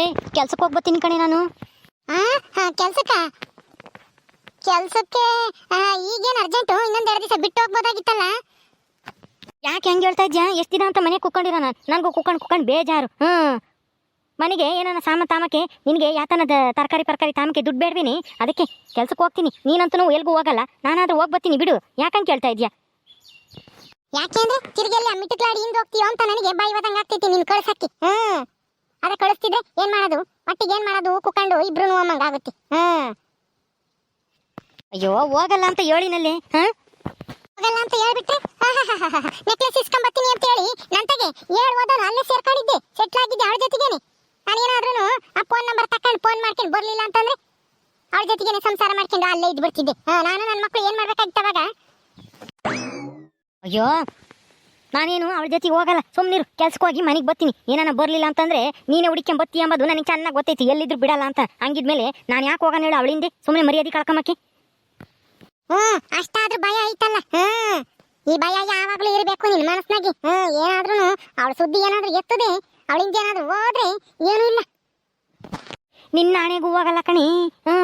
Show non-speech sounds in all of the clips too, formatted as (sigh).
ಏ ಕೆಲ್ಸಕ್ಕೆ ಹೋಗ್ಬತ್ತೀನಿ ಕಣೆ ನಾನು. ಹಾ ಕೆಲ್ಸಕ್ಕ? ಕೆಲ್ಸಕ್ಕೆ ಈಗೇನು ಅರ್ಜೆಂಟು ಇನ್ನೊಂದ್ ಎರಡು ದಿವಸ ಬಿಟ್ಟು ಹೋಗ್ಬೋದಾಗಿತ್ತಲ್ಲ? ಯಾಕೆ ಹೆಂಗೆ ಹೇಳ್ತಾ ಇದ್ಯಾ? ಎಷ್ಟು ದಿನ ಅಂತ ಮನೆಗೆ ಕುಕ್ಕೊಂಡಿರೋ ನಾನು. ನನಗೂ ಕುಕ್ಕೊಂಡು ಕುಕ್ಕೊಂಡು ಬೇಜಾರು. ಹ್ಞೂ ಮನೆಗೆ ಏನಾನ ಸಾಮ ತಾಮಕ್ಕೆ ನಿನಗೆ ಯಾತನದ ತರಕಾರಿ ತರಕಾರಿ ತಾಮಕ್ಕೆ ದುಡ್ಡು ಬೇಡ್ವಿನಿ? ಅದಕ್ಕೆ ಕೆಲ್ಸಕ್ಕೆ ಹೋಗ್ತೀನಿ. ನೀನಂತೂ ಎಲ್ಗೂ ಹೋಗಲ್ಲ. ನಾನಾದ್ರೂ ಹೋಗ್ಬತ್ತೀನಿ ಬಿಡು. ಯಾಕಂಗೆ ಕೇಳ್ತಾ ಇದ್ಯಾ? ಯಾಕೆ ಅಂದ್ರೆ ತಿರ್ಗೆಲ್ಲ ಮಿಟ್ಟಕ್ಲಾಡಿ ಹಿಂದ್ ಹೋಗ್ತೀಯೋ ಅಂತ ನನಗೆ ಬಾಯಿ ಹೋದಂಗ ಆಗ್ತೈತಿ ನಿನ್ ಕಳ್ಸಕ್ಕೆ. ಹ್ಮ್. ಅದ ಕಳಿಸ್ತಿದ್ರೆ ಏನ್ ಮಾಡೋದು? ಒಟ್ಟಿಗೆ ಏನ್ ಮಾಡೋದು? ಕುಕೊಂಡು ಇಬ್ರು ನೋವಂಗ ಆಗುತ್ತೆ. ಹ್ಮ್ ಅಯ್ಯೋ ಹೋಗಲ್ಲ ಅಂತ ಹೇಳಿನಲ್ಲಿ ಹಾ? ಹೋಗಲ್ಲ ಅಂತ ಹೇಳ್ಬಿಟ್ರೆ? ನೆಕ್ಲೆಸ್ ಇಸ್ಕೊಂಬತ್ತೀನಿ ಅಂತ ಹೇಳಿ ನಂತಗೆ ಏಳು ಓದೋನು ಅಲ್ಲೇ ಸೇರ್ಕೊಂಡಿದ್ದೆ. ಸೆಟ್ಲ್ ಆಗಿದ್ದೆ ಅವಳ ಜೊತೆಗೇನೆ. ನಾನೇನಾದ್ರೂ ಆ ಫೋನ್ ನಂಬರ್ ತಕೊಂಡು ಫೋನ್ ಮಾಡ್ಕೊಂಡು ಬರ್ಲಿಲ್ಲ ಅಂತಂದ್ರೆ ಅವಳ ಜೊತೆಗೇನೆ ಸಂಸಾರ ಮಾಡ್ಕೊಂಡು ಅಲ್ಲೇ ಇದ್ದು ಬಿಡ್ತಿದ್ದೆ ನಾನು ನನ್ನ ಮಕ್ಕಳು ಏನ್ ಮಾಡ್ಬೇಕಾಗಿತ್ತು ಅವಾಗ? ಅಯ್ಯೋ ನಾನೇನು ಅವಳ ಜೊತೆ ಹೋಗಲ್ಲ. ಸುಮ್ಮನಿರು ಕೆಲ್ಸಕ್ಕೆ ಹೋಗಿ ಮನೆಗೆ ಬರ್ತೀನಿ. ಏನಾನ ಬರಲಿಲ್ಲ ಅಂತಂದ್ರೆ ನೀನೇ ಹುಡುಕ್ಕೊಂಡ್ ಬತ್ತಿ ಅಂಬದು ನನಗೆ ಚೆನ್ನಾಗಿ ಗೊತ್ತೈತಿ ಎಲ್ಲಿದ್ರು ಬಿಡಲ್ಲ ಅಂತ. ಹಂಗಿದ್ಮೇಲೆ ನಾನು ಯಾಕೆ ಹೋಗೋಣ ಹೇಳು ಅವಳಿಂದೆ ಸುಮ್ಮನೆ ಮರ್ಯಾದೆ ಕಳ್ಕೊಂಬಕ್ಕೆ. ಹ್ಞೂ ಅಷ್ಟಾದ್ರೂ ಭಯ ಐತಲ್ಲ. ಹ್ಞೂ ಈ ಭಯ ಯಾವಾಗಲೂ ಇರಬೇಕು ನಿನ್ನ ಮನಸ್ಸಿನಾಗಿ. ಹ್ಞೂ ಏನಾದ್ರೂ ಅವಳ ಸುದ್ದಿ ಏನಾದರೂ ಎತ್ತದೆ ಅವಳಿಂದ ಏನಾದರೂ ಹೋದ್ರೆ ಏನೂ ಇಲ್ಲ. ನಿನ್ನ ಆಣೆಗೂ ಹೋಗಲ್ಲ ಕಣಿ. ಹ್ಞೂ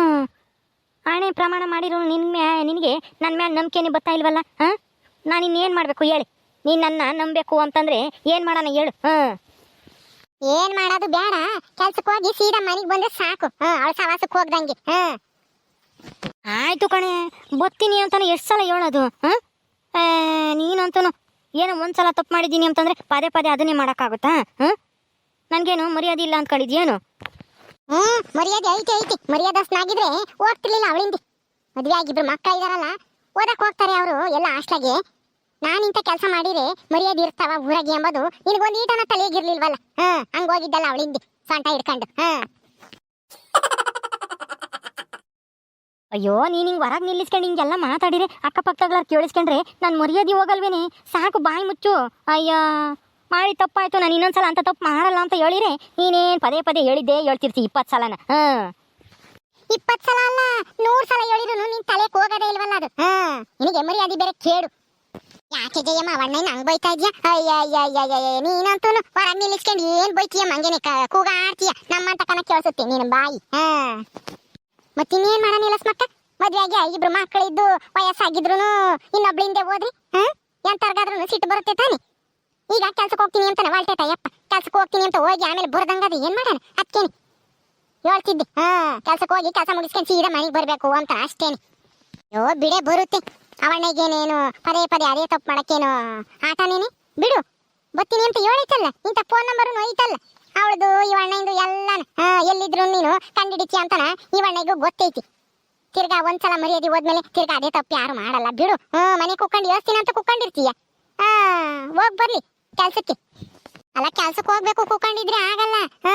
ಆಣೆ ಪ್ರಮಾಣ ಮಾಡಿರೋ ನಿನ್ನ ಮ್ಯಾ ನಿನಗೆ ನನ್ನ ಮ್ಯಾಲೆ ನಂಬಿಕೆನೇ ಬರ್ತಾ ಇಲ್ವಲ್ಲ? ಹಾಂ ನಾನು ಇನ್ನೇನು ಮಾಡಬೇಕು ಹೇಳಿ. ನೀನು ನನ್ನ ನಂಬಬೇಕು ಅಂತಂದ್ರೆ ಏನು ಮಾಡೋಣ ಹೇಳು ಹಾಂ? ಏನ್ ಮಾಡೋದು ಬೇಡ ಕೆಲ್ಸಕ್ಕೆ ಹೋಗಿ ಸೀದಾ ಮನೆಗೆ ಬಂದ್ರೆ ಸಾಕು. ಹಾಂ ಅವಳ ಸವಾಸಕ್ಕೆ ಹೋಗ್ದಂಗೆ ಹ? ಆಯ್ತು ಕಣೆ ಬರ್ತೀನಿ ಅಂತಾನೆ ಎಷ್ಟು ಸಲ ಹೇಳೋದು ಹ? ನೀನಂತೂ ಏನೋ ಒಂದು ಸಲ ತಪ್ಪು ಮಾಡಿದ್ದೀನಿ ಅಂತಂದ್ರೆ ಪದೇ ಪದೇ ಅದನ್ನೇ ಮಾಡೋಕ್ಕಾಗುತ್ತಾ ಹಾಂ? ನನಗೇನು ಮರ್ಯಾದೆ ಇಲ್ಲ ಏನು ಹ್ಞೂ ಮರ್ಯಾದೆ ಐತಿ ಐತಿ. ಮರ್ಯಾದಸ್ನಾಗಿದ್ರೆ ಹೋಗ್ತಿರ್ಲಿಲ್ಲ ಅವಳಿಂದ. ಮದ್ವೆ ಆಗಿಬ್ರು ಮಕ್ಕಳಿದಾರಲ್ಲ ಓದಕ್ ಹೋಗ್ತಾರೆ ಅವರು ಎಲ್ಲ ಹಾಸ್ಟ್ಲಾಗೆ ನಾನಿಂತ ಕೆಲಸ ಮಾಡಿದ್ರೆ ಮರ್ಯಾದೆ ಇರ್ತಾವ ಊರಾಗೆ ಎಂಬುದು? ನಿನಗೊಂದು ಈಟನ ತಲೆಗಿರ್ಲಿಲ್ವಲ್ಲ ಹಾ ಹಂಗೋಗಿದ್ದಲ್ಲ ಅವಳಿಂದ ಸೊಂಟ ಹಿಡ್ಕೊಂಡು ಹಾ. ಅಯ್ಯೋ ನೀನು ಹಿಂಗೆ ಹೊರಗೆ ನಿಲ್ಲಿಸ್ಕೊಂಡು ಹಿಂಗೆಲ್ಲ ಮಾತಾಡಿದ್ರೆ ಅಕ್ಕಪಕ್ಕದವ್ರು ಕೇಳಿಸ್ಕೊಂಡ್ರೆ ನಾನು ಮರ್ಯಾದೆ ಹೋಗಲ್ವೇನೆ? ಸಾಕು ಬಾಯಿ ಮುಚ್ಚು. ಅಯ್ಯೋ ಮಾಡಿ ತಪ್ಪಾಯ್ತು ನಾನು ಇನ್ನೊಂದ್ಸಲ ಅಂತ ತಪ್ಪು ಮಾಡಲ್ಲ ಅಂತ ಹೇಳಿರೆ ನೀನೇನು ಪದೇ ಪದೇ ಹೇಳಿದ್ದೆ ಹೇಳ್ತಿರ್ತಿ ಇಪ್ಪತ್ತು ಸಲನ ಹಾಂ. ಇಪ್ಪತ್ ಸಲ ಅಲ್ಲ ನೂರ್ ಸಲ ಹೇಳಿದ್ರು ನಿನ್ ತಲೆಗೆ ಹೋಗೋದೇ ಇಲ್ವಲ್ಲ ಅದು? ಹಾಂ ನಿನಗೆ ಮರ್ಯಾದೆ ಬೇರೆ ಕೇಡು. ಯಾಕೆ ಜಯಮ್ಮ ಅವಣ್ಣ ನಂಗ್ ಬೈತಾ ಇದ್ಯಾ? ಅಯ್ಯ ಅಯ್ಯ ಅಯ್ಯ ಅಯ್ಯ ನೀನಂತೂ ಹೊರಗೆ ನಿಲ್ಲಿಸ್ಕೊಂಡು ಏನ್ ಬೈತೀಯ ಮಂಗೇನೆ ಕೂಗಾಡ್ತೀಯ? ನಮ್ಮಂತ ಕನ ಕೇಳಿಸುತ್ತೆ ನೀನು ಬಾಯಿ. ಹಾ. ಮತ್ತಿನ್ನೇನ್ ಮಾಡೋಣ ನಿಲ್ಲಸ್ ಮಕ್ಕ? ಮದ್ವೆ ಆಗಿ ಇಬ್ರು ಮಕ್ಕಳಿದ್ದು ವಯಸ್ಸಾಗಿದ್ರು ಇನ್ನೊಬ್ಳಿಂದೆ ಹೋದ್ರಿ? ಹಾ? ಎಂತರ್ಗಾದ್ರೂ ಸಿಟ್ಟು ಬರುತ್ತೆ ತಾನೆ? ಈಗ ಕೆಲ್ಸಕ್ಕೆ ಹೋಗ್ತೀನಿ ಅಂತ ವಾಳ್ತೈತ ಯಪ್ಪ ಕೆಲ್ಸಕ್ಕೆ ಹೋಗ್ತೀನಿ ಅಂತ ಹೋಗಿ ಆಮೇಲೆ ಬರ್ದಂಗದ ಏನ್ ಮಾಡೋಣ? ಅದಕ್ಕೇನೆ ಹೇಳ್ತಿದ್ದೆ. ಹಾ ಕೆಲ್ಸಕ್ಕೆ ಹೋಗಿ ಕೆಲಸ ಮುಗಿಸ್ಕೊಂಡು ಸೀದಾ ಮನೆಗೆ ಬರಬೇಕು ಅಂತ ಅಷ್ಟೇನೆ. ಯೋ ಬಿಡೆ ಬರುತ್ತೆ. ಅವಣ್ಣಗೇನೇನು ಪದೇ ಪದೇ ಅದೇ ತಪ್ಪು ಮಾಡಕ್ಕೇನು? ಆಟನೇನೆ ಬಿಡು. ಬತ್ತೀನಿ ಅಂತ ಹೇಳೈತಲ್ಲ. ಇಂಥ ಫೋನ್ ನಂಬರು ಐತಲ್ಲ ಅವಳದು ಇವಣ್ಣಂದು ಎಲ್ಲ ಎಲ್ಲಿದ್ರು ನೀನು ಕಂಡಿಡಿತಿ ಅಂತನ? ಇವಣ್ಣಗೂ ಗೊತ್ತೈತಿ. ತಿರ್ಗಾ ಒಂದ್ಸಲ ಮರ್ಯಾದೆ ಹೋದ್ಮೇಲೆ ತಿರ್ಗಾ ಅದೇ ತಪ್ಪು ಯಾರು ಮಾಡಲ್ಲ. ಬಿಡು. ಹ್ಞೂ ಮನೆ ಕುಕ್ಕೊಂಡು ಯೋಸ್ತೀನಿ ಅಂತ ಕುಕ್ಕೊಂಡಿರ್ತೀಯ ಹಾ, ಹೋಗ್ ಬರ್ಲಿ. ಕೆಲ್ಸಕ್ಕೆ. ಅಲ್ಲ, ಕೆಲ್ಸಕ್ಕೆ ಹೋಗ್ಬೇಕು ಕುಕ್ಕೊಂಡಿದ್ರೆ ಆಗಲ್ಲ. ಹಾ,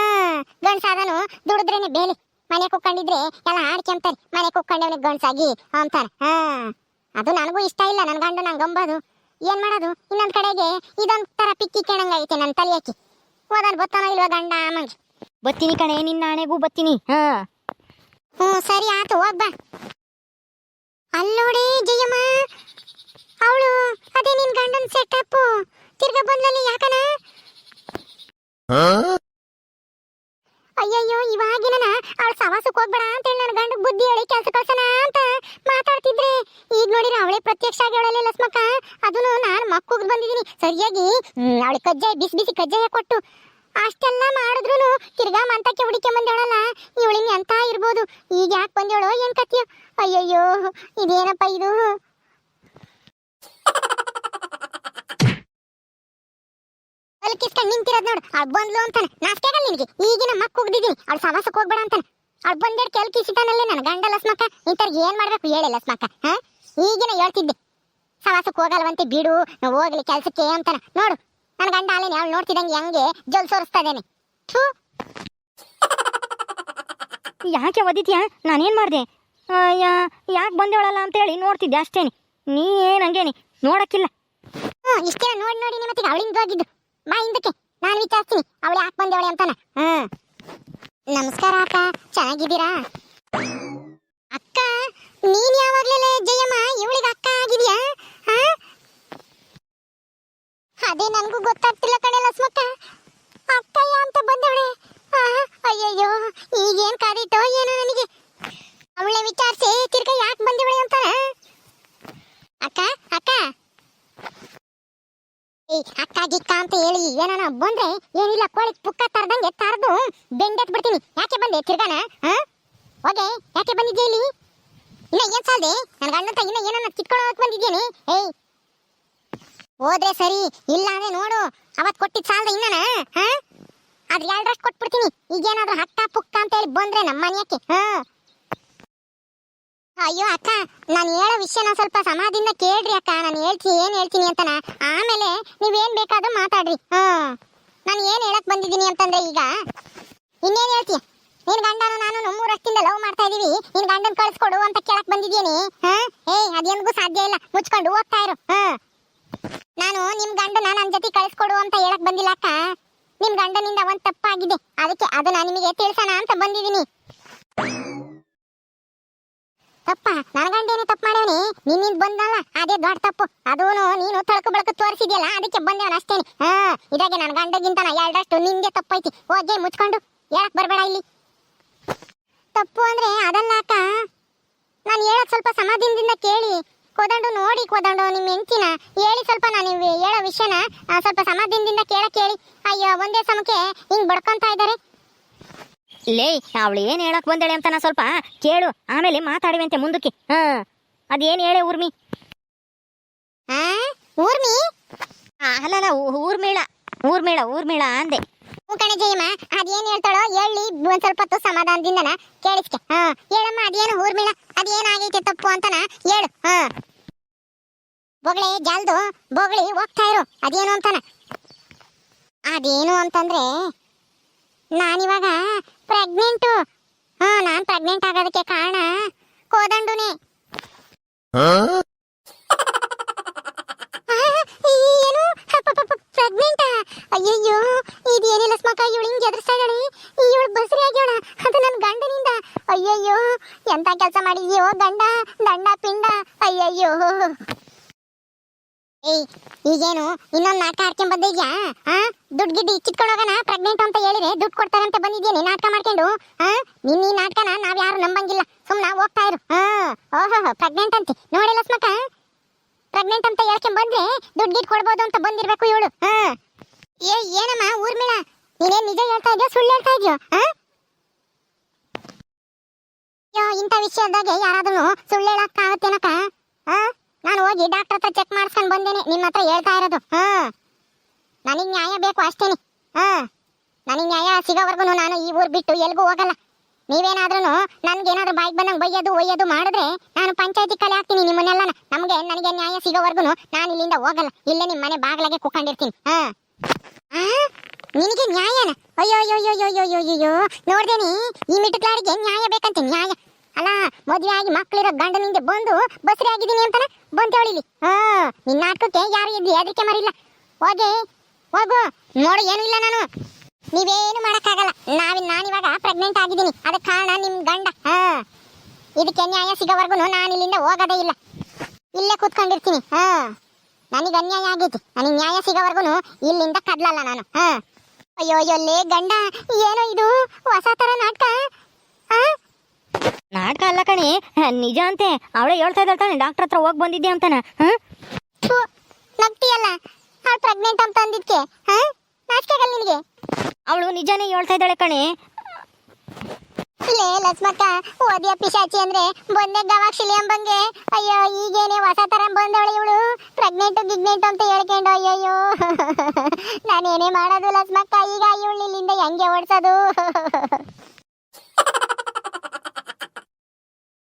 ಗಂಡ್ಸಾದನು ದುಡಿದ್ರೇನೆ ಬೇಲಿ. ಮನೆ ಕುಕ್ಕೊಂಡಿದ್ರೆ ಎಲ್ಲ ಆಡ್ಕೊಂತಾರೆ ಮನೆ ಕುಕ್ಕೊಂಡವನಿಗೆ ಗಂಡ್ಸಾಗಿ ಅಂತಾರೆ ಹಾ. ಅದು ನನಗೂ ಇಷ್ಟ ಇಲ್ಲ ನನ್ನ ಗಂಡು ನಂಗೆ ಅಂಬೋದು. ಏನ್ ಮಾಡೋದು? ಇನ್ನೊಂದು ಕಡೆಗೆ ಇದೊಂದ್ ತರ ಪಿಕ್ಕಿ ಕೇಳಂಗೈತೆ ನನ್ನ ತಲೆಯಾಕಿ. ಹೋದನ್ ಬತ್ತಾನೋ ಇಲ್ವಾ ಗಂಡ ಮಂಜು? ಬತ್ತೀನಿ ಕಣೆ ನಿನ್ನ ಆಣೆಗೂ ಬತ್ತೀನಿ. ಹ್ಮ್ ಹ್ಞೂ ಸರಿ ಆತು ಹೋಗ್ಬಾ ಅಲ್ಲೋಡಿ ಜಯಮ್ಮ. ಅವಳು ಅದೇ ನಿನ್ ಗಂಡನ ಸೆಟಪ್ ತಿರ್ಗ ಬಂದ್ಲಲ್ಲಿ ಯಾಕನ ಅಯ್ಯಯ್ಯೋ ಇವಾಗಿನ ಅವಳ ಸವಾಸಕ್ಕೆ ಹೋಗ್ಬೇಡ ಅಂತ ಹೇಳಿ ನನ್ನ ಗಂಡ ಬುದ್ಧಿ ಹೇಳಿ ಕೆಲಸ ಕಳ್ಸೋಣ ಅಂತ ಮಾತಾಡ್ತಿದ್ರೆ. ಈಗ ನೋಡಿರ ಅವಳೇ ಪ್ರತ್ಯಕ್ಷ ಆಗಿ ಅವಳಲ್ಲಿ ಲಸ್ಮಕ್ಕ. ಅದನ್ನು ನಾನು ಮಕ್ಕಳಿಗೆ ಬಂದಿದ್ದೀನಿ. ಸರಿಯಾಗಿ ಅವಳಿಗೆ ಕಜ್ಜಾಯ, ಬಿಸಿ ಬಿಸಿ ಕಜ್ಜಾಯ ಕೊಟ್ಟು. ಅಷ್ಟೆಲ್ಲ ಮಾಡಿದ್ರು ತಿರ್ಗಾ ಮಂತಕ್ಕೆ ಹುಡುಕೆ ಬಂದೇಳಲ್ಲ ಇವಳಿನ ಎಂತ ಇರ್ಬೋದು? ಈಗ ಯಾಕೆ ಬಂದೇಳೋ ಏನ್ ಕತ್ತಿಯೋ ಅಯ್ಯಯ್ಯೋ, ಇದೇನಪ್ಪ ಇದು? ಅಲ್ಕಿಸ್ಕೊಂಡು ನಿಂತಿರೋದು ನೋಡು. ಅವ್ಳು ಬಂದ್ಲು ಅಂತಾನೆ. ನಾಸ್ಕೆಗಲ್ಲ ನಿನಗೆ? ಈಗಿನ ಮಕ್ಕ ಹೋಗ್ದಿದ್ದೀನಿ ಅವ್ಳು ಸಮಸಕ್ಕೆ ಹೋಗ್ಬೇಡ ಅಂತಾನೆ. ಅವ್ಳು ಬಂದೇಡ್ ಕೆಲ್ ಕಿಸಿತಾನಲ್ಲಿ ನನ್ನ ಗಂಡ ಲಸ್ಮಕ್ಕ. ಇಂಥವ್ರಿಗೆ ಏನು ಮಾಡಬೇಕು? ಹೇಳಿ ಲಸ್ಮಕ್ಕ ಹಾ? ಈಗಿನ ಹೇಳ್ತಿದ್ದೆ. ಸವಾಸಕ್ಕೆ ಹೋಗಲ್ವಂತೆ ಬಿಡು ನಾವು ಹೋಗ್ಲಿ ಕೆಲಸಕ್ಕೆ ಅಂತಾನೆ. ನೋಡು ನನ್ನ ಗಂಡ ಅಲ್ಲೇನೆ ಅವ್ಳು ನೋಡ್ತಿದಂಗೆ ಹೆಂಗೆ ಜೊಲ್ ಸೋರಿಸ್ತಾ ಇದ್ದೇನೆ ಥೂ. ಯಾಕೆ ಒದಿತ್ಯಾ? ನಾನೇನು ಮಾಡಿದೆ? ಯಾಕೆ ಅಂತ ಅಂತೇಳಿ ನೋಡ್ತಿದ್ದೆ ಅಷ್ಟೇನೆ. ನೀ ಏನು ಹಂಗೇನೆ? ನೋಡಕ್ಕಿಲ್ಲ. ಹ್ಞೂ ಇಷ್ಟೇ ನೋಡಿ ನೋಡಿ ನಿಮ್ಮ ಅವಳಿಂದ ಹೋಗಿದ್ದು. ಬಾ ಹಿಂದಕ್ಕೆ. ನಾನು ವಿಚಾರಿಸ್ತೀನಿ. ಅವಳು ಯಾಕೆ ಬಂದವಳೆ ಅಂತಾನ. ಹ್ಮ್ ನಮಸ್ಕಾರ ಅಕ್ಕ. ಚೆನ್ನಾಗಿದ್ದೀರಾ? ಅಕ್ಕ, ನೀನ್ ಯಾವಾಗ್ಲೇ ಜಯಮ್ಮ? ಇವಳಿಗೆ ಅಕ್ಕ ಆಗಿದ್ಯಾ? ಅದೇ ನನಗೂ ಗೊತ್ತಾಗ್ತಿಲ್ಲ ಕಣೆ ಲಸ್ಮಕ್ಕ ಅಕ್ಕಯ್ಯ ಅಂತ ಬಂದವಳೆ ಅಯ್ಯಯ್ಯೋ ಅಂತ ಹೇಳಿ ಏನಾನ ಬಂದ್ರೆ ಏನಿಲ್ಲ, ಕೋಳಿ ಪುಕ್ಕ ತರದಂಗೆ ತರದು ಬೆಂಡೆತ್ ಬಿಡ್ತೀನಿ. ಯಾಕೆ ಬಂದೆ ತಿರ್ಗಾನ? ಹೋಗೆ, ಯಾಕೆ ಬಂದಿದ್ದೆ ಇಲ್ಲಿ? ಇನ್ನ ಏನ್ ಸಾಲ್ದೆ ನನ್ ಗಂಡಂತ ಇನ್ನ ಏನನ್ನ ಕಿತ್ಕೊಂಡು ಹೋಗಕ್ ಬಂದಿದ್ದೇನೆ ಏಯ್! ಹೋದ್ರೆ ಸರಿ, ಇಲ್ಲ ಅಂದ್ರೆ ನೋಡು. ಅವತ್ ಕೊಟ್ಟಿದ್ ಇನ್ನನ, ಹಾ? ಅದ್ ಎರಡರಷ್ಟು ಕೊಟ್ಬಿಡ್ತೀನಿ. ಈಗೇನಾದ್ರೂ ಹಟ್ಟ ಪುಕ್ಕ ಅಂತ ಹೇಳಿ ಬಂದ್ರೆ ನಮ್ಮ ಮನೆಯಕ್ಕೆ ಹಾ? ಅಯ್ಯೋ ಅಕ್ಕ, ನಾನು ಹೇಳೋ ವಿಷಯನ ಸ್ವಲ್ಪ ಸಮಾಧಿಯಿಂದ ಕೇಳ್ರಿ ಅಕ್ಕ. ನಾನು ಹೇಳ್ತೀನಿ, ಏನು ಹೇಳ್ತೀನಿ ಅಂತನ. ಆಮೇಲೆ ನೀವೇನು ಬೇಕಾದ್ರೂ ಮಾತಾಡ್ರಿ. ಹಾ ನಾನು ಏನು ಹೇಳಕ್ ಬಂದಿದ್ದೀನಿ ಅಂತಂದ್ರೆ ಈಗ. ಇನ್ನೇನು ಹೇಳ್ತೀಯ ನಿನ್ ಗಂಡನ ನಾನು ಮೂರು ವರ್ಷದಿಂದ ಲವ್ ಮಾಡ್ತಾ ಇದೀವಿ. ನಿನ್ ಗಂಡನ ಕಳಿಸ್ಕೊಡು ಅಂತ ಕೇಳಕ್ ಬಂದಿದ್ದೀನಿ. ಹಾ ಏಯ್ ಅದೇನ್ಗೂ ಸಾಧ್ಯ ಇಲ್ಲ. ಮುಚ್ಕೊಂಡು ಹೋಗ್ತಾ ಇರು. ಹಾ ನಾನು ನಿಮ್ ಗಂಡನ ನನ್ನ ಜೊತೆ ಕಳಿಸ್ಕೊಡು ಅಂತ ಹೇಳಕ್ ಬಂದಿಲ್ಲ ಅಕ್ಕ. ನಿಮ್ ಗಂಡನಿಂದ ಒಂದ್ ತಪ್ಪಾಗಿದೆ. ಅದಕ್ಕೆ ಅದನ್ನ ನಿಮಗೆ ತಿಳಿಸೋಣ ಅಂತ ಬಂದಿದ್ದೀನಿ. ತಪ್ಪ. ನನ್ನ ಗಂಡೇನೆ ತಪ್ಪು ಮಾಡೇವನಿ ನಿನ್ನಿಂದ ಬಂದಲ್ಲ. ಅದೇ ದೊಡ್ಡ ತಪ್ಪು. ಅದೂನು ನೀನು ತಳಕು ಬಳಕು ತೋರಿಸಿದ್ಯಲ್ಲ, ಅದಕ್ಕೆ ಬಂದೇವನ ಅಷ್ಟೇನೆ. ಹಾ, ಇದಾಗೆ ನನ್ನ ಗಂಡಗಿಂತ ಎರಡಷ್ಟು ನಿಂದೆ ತಪ್ಪೈತಿ. ಹೋಗಿ ಮುಚ್ಕೊಂಡು. ಹೇಳಕ್ ಬರಬೇಡ ಇಲ್ಲಿ. ತಪ್ಪು ಅಂದ್ರೆ ಅದಲ್ಲ ಅಕ್ಕ. ನಾನು ಹೇಳಕ್ ಸ್ವಲ್ಪ ಸಮಾಧಾನದಿಂದ ಕೇಳಿ. ಕೋದಂಡು ನೋಡಿ ಕೋದಂಡು ನಿಮ್ಮ ಹೆಂಚಿನ ಹೇಳಿ ಸ್ವಲ್ಪ ನಾನು ಹೇಳೋ ವಿಷಯನ ಸ್ವಲ್ಪ ಸಮಾಧಾನದಿಂದ ಕೇಳಕ್ಕೆ ಹೇಳಿ ಅಯ್ಯೋ, ಒಂದೇ ಸಮಕ್ಕೆ ಹಿಂಗೆ ಬಡ್ಕೊಂತ ಇದ್ದಾರೆ. ಲೇ ಅವಳು ಏನು ಹೇಳಕ್ ಬಂದಳೆ ಅಂತ ನಾ ಸ್ವಲ್ಪ ಕೇಳು ಆಮೇಲೆ ಮಾತಾಡಿವಂತೆ ಮುಂದಕ್ಕೆ. ಹಾ ಅದೇನು ಹೇಳೆ ಊರ್ಮಿ? ಆ ಊರ್ಮಿ? ಆ, ಅಲ್ಲ ಅಲ್ಲ ಊ- ಊರ್ಮಿಳ ಊರ್ಮಿಳ ಊರ್ಮಿಳ ಅಂದೆ. ಹ್ಞೂ ಕಣೆ ಜಯಮ್ಮ ಅದೇನ್ ಹೇಳ್ತಾಳೋ ಹೇಳಿ ಒಂದ್ ಸ್ವಲ್ಪ ಹೊತ್ತು ಸಮಾಧಾನದಿಂದನ ಕೇಳಿಸ್ಕೆ. ಹಾ ಹೇಳಮ್ಮ ಅದೇನು ಊರ್ಮಿಳ ಅದೇನಾಗೈತೆ ತಪ್ಪು ಅಂತನ ಹೇಳು ಹಾ. ಬೊಗಳೆ ಜಲ್ದು ಬೊಗಳಿ ಹೋಗ್ತಾ ಇರು ಅದೇನು ಅಂತಾನ ಅದೇನು ಅಂತಂದ್ರೆ ನಾನಿವಾಗ ಪ್ರೆಗ್ನೆಂಟು ಹಾ ನಾನ್ ಪ್ರೆಗ್ನೆಂಟ್ ಆಗೋದಕ್ಕೆ ಕಾರಣ ಕೋದಂಡುನೇ. ಏನು? ಪ್ರೆಗ್ನೆಂಟ್ ಅಯ್ಯಯ್ಯೋ ಇದೇನಿಲ್ಲ ಸ್ಮಕ ಇವಳು ಹಿಂಗೆ ಎದುರಿಸ್ತಾ ಇದ್ದಾಳೆ. ಇವಳು ಬಸರಿ ಆಗ್ಯವಳ ಅದು ನನ್ನ ಗಂಡನಿಂದ. ಅಯ್ಯಯ್ಯೋ ಎಂತ ಕೆಲಸ ಮಾಡಿದ್ಯೋ ಗಂಡ ದಂಡ ಪಿಂಡ. ಅಯ್ಯಯ್ಯೋ. ಏಯ್, ಈಗೇನು? ಇನ್ನೊಂದು ನಾಟಕ ಆಡ್ಕೊಂಡ್ ಬಂದಿದ್ಯಾ? ಹಾ ದುಡ್ಡು ಗಿಡ್ಡು ಇಚ್ಚಿಟ್ಕೊಂಡು ಹೋಗೋಣ ಪ್ರೆಗ್ನೆಂಟ್ ಅಂತ ಹೇಳಿದ್ರೆ ದುಡ್ಡು ಕೊಡ್ತಾರಂತ ಬಂದಿದ್ದೀನಿ ನಾಟಕ ಮಾಡ್ಕೊಂಡು? ಹಾ ನಿನ್ನ ಈ ನಾಟಕನ ನಾವ್ ಯಾರು ನಂಬಂಗಿಲ್ಲ. ಸುಮ್ಮನೆ ಹೋಗ್ತಾ ಇರು. ಹಾ ಓಹೋ ಪ್ರೆಗ್ನೆಂಟ್ ಅಂತ. ನೋಡಿಲ್ಲ ಸ್ಮಕ ಪ್ರೆಗ್ನೆಂಟ್ ಅಂತ ಹೇಳ್ಕೊಂಡ್ ಬಂದ್ರೆ ದುಡ್ಡು ಗಿಡ್ ಕೊಡ್ಬೋದು ಅಂತ ಬಂದಿರ್ಬೇಕು ಇವಳು. ಹಾ ಏ ಏನಮ್ಮ ಊರ್ಮಿಳ ನೀನೇನ್ ನಿಜ ಹೇಳ್ತಾ ಇದ್ಯಾ, ಸುಳ್ಳು ಹೇಳ್ತಾ ಇದೆಯೋ? ಹಾ ಅಯ್ಯೋ, ಇಂಥ ವಿಷಯದಾಗೆ ಯಾರಾದ್ರೂ ಸುಳ್ಳು ಹೇಳಕ್ಕಾಗತ್ತೇನಕ್ಕ? ಹಾ ಹೋಗಿ ಡಾಕ್ಟರ್ ಹತ್ರ ಚೆಕ್ ಮಾಡಿಸ್ಕೊಂಡ್ ಬಂದೇನೆ. ನಿಮ್ಮ ಹತ್ರ ಹೇಳ್ತಾ ಇರೋದು. ಹಾ ನನಗ್ ನ್ಯಾಯ ಬೇಕು ಅಷ್ಟೇನೆ. ಹಾ ನನಗ್ ನ್ಯಾಯ ಸಿಗೋವರೆಗೂ ನಾನು ಈ ಊರ್ ಬಿಟ್ಟು ಎಲ್ಗೂ ಹೋಗಲ್ಲ. ನೀವೇನಾದ್ರೂ ನನ್ಗೇನಾದ್ರೂ ಬಾಯ್ಗೆ ಬಂದಂಗೆ ಬೈಯೋದು ಒಯ್ಯೋದು ಮಾಡಿದ್ರೆ ನಾನು ಪಂಚಾಯತಿ ಕಲೆ ಹಾಕ್ತೀನಿ ನಿಮ್ಮನ್ನೆಲ್ಲ ನಮಗೆ ನನಗೆ ನ್ಯಾಯ ಸಿಗೋವರೆಗೂ ನಾನು ಇಲ್ಲಿಂದ ಹೋಗಲ್ಲ. ಇಲ್ಲೇ ನಿಮ್ಮ ಮನೆ ಬಾಗಿಲಾಗೆ ಕುಕ್ಕಂಡಿರ್ತೀನಿ ಹಾ? ನಿನಗೆ ನ್ಯಾಯನ? ಅಯ್ಯೋ ಅಯ್ಯೋ ಅಯ್ಯೋ ಅಯ್ಯೋ ಅಯ್ಯೋ ಅಯ್ಯೋ ಈ ಮಿಟುಕ್ಲಾಡಿಗೆ ನ್ಯಾಯ ಬೇಕಂತೆ, ನ್ಯಾಯ. ಅಲ್ಲ ಮದುವೆ ಆಗಿ ಮಕ್ಕಳಿರೋ ಗಂಡನಿಂದ ಬಂದು ಬಸ್ರಿ ಆಗಿದ್ದೀನಿ ಅಂತಾನೆ? ಬಂತೇಳಿಲಿ ಹಾ, ನಿನ್ನ ನಾಟಕಕ್ಕೆ ಯಾರು ಎದ್ದು ಹೆದರಿಕೆ ಮರಿಲ್ಲ ಹೋಗಿ, ಹೋಗು. ನೋಡು, ಏನೂ ಇಲ್ಲ ನಾನು. ನೀವೇನು ಮಾಡೋಕ್ಕಾಗಲ್ಲ. ನಾವಿ ನಾನಿವಾಗ ಪ್ರೆಗ್ನೆಂಟ್ ಆಗಿದ್ದೀನಿ. ಅದಕ್ಕೆ ಕಾರಣ ನಿಮ್ಮ ಗಂಡ. ಹಾ. ಇದಕ್ಕೆ ನ್ಯಾಯ ಸಿಗೋವರೆಗೂ ನಾನು ಇಲ್ಲಿಂದ ಹೋಗೋದೇ ಇಲ್ಲ. ಇಲ್ಲೇ ಕೂತ್ಕೊಂಡಿರ್ತೀನಿ. ಹಾ. ನನಗೆ ಅನ್ಯಾಯ ಆಗೈತಿ. ನನಗೆ ನ್ಯಾಯ ಸಿಗೋವರೆಗೂ ಇಲ್ಲಿಂದ ಕದ್ಲಲ್ಲ ನಾನು. ಹಾ. ಅಯ್ಯೋ ಅಯ್ಯೋ, ಲೇ ಗಂಡ. ಏನೋ ಇದು? ಹೊಸ ತರ ನಾಟಕ. ನಾಟಕ ಅಲ್ಲ ಕಣಿ. ನಿಜ ಅಂತೆ. ಅವಳೇ ಹೇಳ್ತಾ ಇದ್ದಾಳೆ ತಾನೆ. ಡಾಕ್ಟರ್ ಹತ್ರ ಹೋಗಿ ಬಂದಿದ್ದೆ ಅಂತಾನ. ಹಾ? ಥು, ಅವಳು ಪ್ರೆಗ್ನೆಂಟ್ ಅಂತ ಅಂದಿದ್ಕೆ. ಹಾ? ನಾಚಿಕೆಗಲ್ಲ ನಿನಗೆ. ಅವಳು ನಿಜಾನೇ ಹೇಳ್ತಾ ಇದ್ದಾಳೆ ಕಣಿ. ಲೇ ಲಕ್ಷ್ಮಕ್ಕ ಓದಿಯ ಪಿಶಾಚಿ ಅಂದ್ರೆ ಬಂದೆ ಗವಾಕ್ಷಿಲಿ ಎಂಬಂಗೆ ಅಯ್ಯೋ ಈಗೇನೆ ಹೊಸ ತರ ಬಂದವಳು ಇವಳು. ಪ್ರೆಗ್ನೆಂಟ್ ಗಿಗ್ನೆಂಟ್ ಅಂತ ಹೇಳ್ಕೊಂಡು ಅಯ್ಯಯ್ಯೋ. ನಾನೇನೇ ಮಾಡೋದು ಲಕ್ಷ್ಮಕ್ಕ ಈಗ ಇವಳು ಇಲ್ಲಿಂದ ಹೆಂಗೆ ಓಡಿಸೋದು? (laughs)